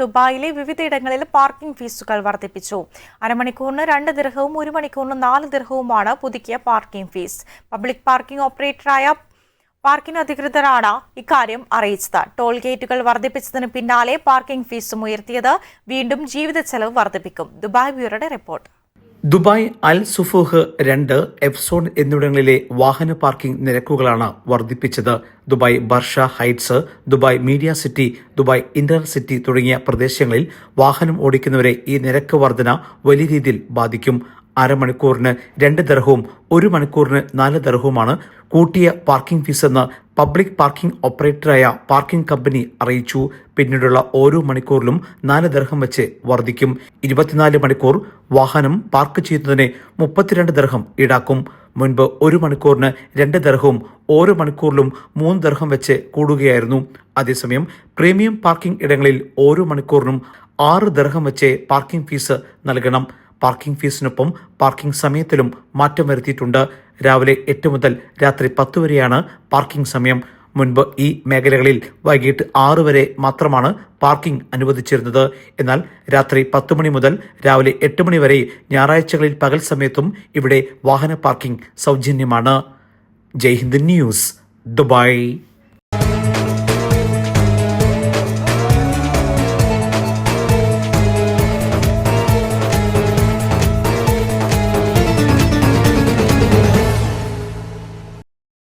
ദുബായിലെ വിവിധയിടങ്ങളിൽ പാർക്കിംഗ് ഫീസുകൾ വർദ്ധിപ്പിച്ചു. അരമണിക്കൂറിന് രണ്ട് ദിർഹവും ഒരു മണിക്കൂറിന് നാല് ദിർഹവുമാണ് പുതുക്കിയ പാർക്കിംഗ് ഫീസ്. പബ്ലിക് പാർക്കിംഗ് ഓപ്പറേറ്ററായ പാർക്കിംഗ് അധികൃതരാണ് ഇക്കാര്യം അറിയിച്ചത്. ടോൾ ഗേറ്റുകൾ വർദ്ധിപ്പിച്ചതിന് പിന്നാലെ പാർക്കിംഗ് ഫീസും ഉയർത്തിയത്. വീണ്ടും ജീവിത ചെലവ് വർദ്ധിപ്പിക്കും. ദുബായ് ബ്യൂറോയുടെ റിപ്പോർട്ട്. ദുബായ് അൽ സുഫൂഹ് രണ്ട് എഫ്സോൺ എന്നിവിടങ്ങളിലെ വാഹന പാർക്കിംഗ് നിരക്കുകളാണ് വർദ്ധിപ്പിച്ചത്. Dubai Barsha Heights Dubai media city Dubai inter city തുടങ്ങിയ പ്രദേശങ്ങളിൽ വാഹനം ഓടിക്കുന്നവരെ ഈ നിരക്ക് വർധന വലിയ രീതിയിൽ ബാധിക്കും. അരമണിക്കൂറിന് രണ്ട് ദർഹവും ഒരു മണിക്കൂറിന് നാല് ദർഹവുമാണ് കൂട്ടിയ പാർക്കിംഗ് ഫീസ് എന്ന് പബ്ലിക് പാർക്കിംഗ് ഓപ്പറേറ്ററായ പാർക്കിംഗ് കമ്പനി അറിയിച്ചു. പിന്നീടുള്ള ഓരോ മണിക്കൂറിലും നാല് ദർഹം വെച്ച് വർദ്ധിക്കും. ഇരുപത്തിനാല് മണിക്കൂർ വാഹനം പാർക്ക് ചെയ്യുന്നതിന് മുപ്പത്തിരണ്ട് ദർഹം ഈടാക്കും. മുൻപ് ഒരു മണിക്കൂറിന് രണ്ട് ദർഹവും ഓരോ മണിക്കൂറിലും മൂന്ന് ദർഹം വെച്ച് കൂടുകയായിരുന്നു. അതേസമയം പ്രീമിയം പാർക്കിംഗ് ഇടങ്ങളിൽ ഓരോ മണിക്കൂറിനും ആറ് ദർഹം വെച്ച് പാർക്കിംഗ് ഫീസ് നൽകണം. പാർക്കിംഗ് ഫീസിനൊപ്പം പാർക്കിംഗ് സമയത്തിലും മാറ്റം വരുത്തിയിട്ടുണ്ട്. രാവിലെ എട്ട് മുതൽ രാത്രി പത്ത് വരെയാണ് പാർക്കിംഗ് സമയം. മുൻപ് ഈ മേഖലകളിൽ വൈകിട്ട് ആറ് വരെ മാത്രമാണ് പാർക്കിംഗ് അനുവദിച്ചിരുന്നത്. എന്നാൽ രാത്രി പത്ത് മണി മുതൽ രാവിലെ എട്ട് മണി വരെ ഞായറാഴ്ചകളിൽ പകൽ സമയത്തും ഇവിടെ വാഹന പാർക്കിംഗ് സൗജന്യമാണ്. Jaihind news Dubai.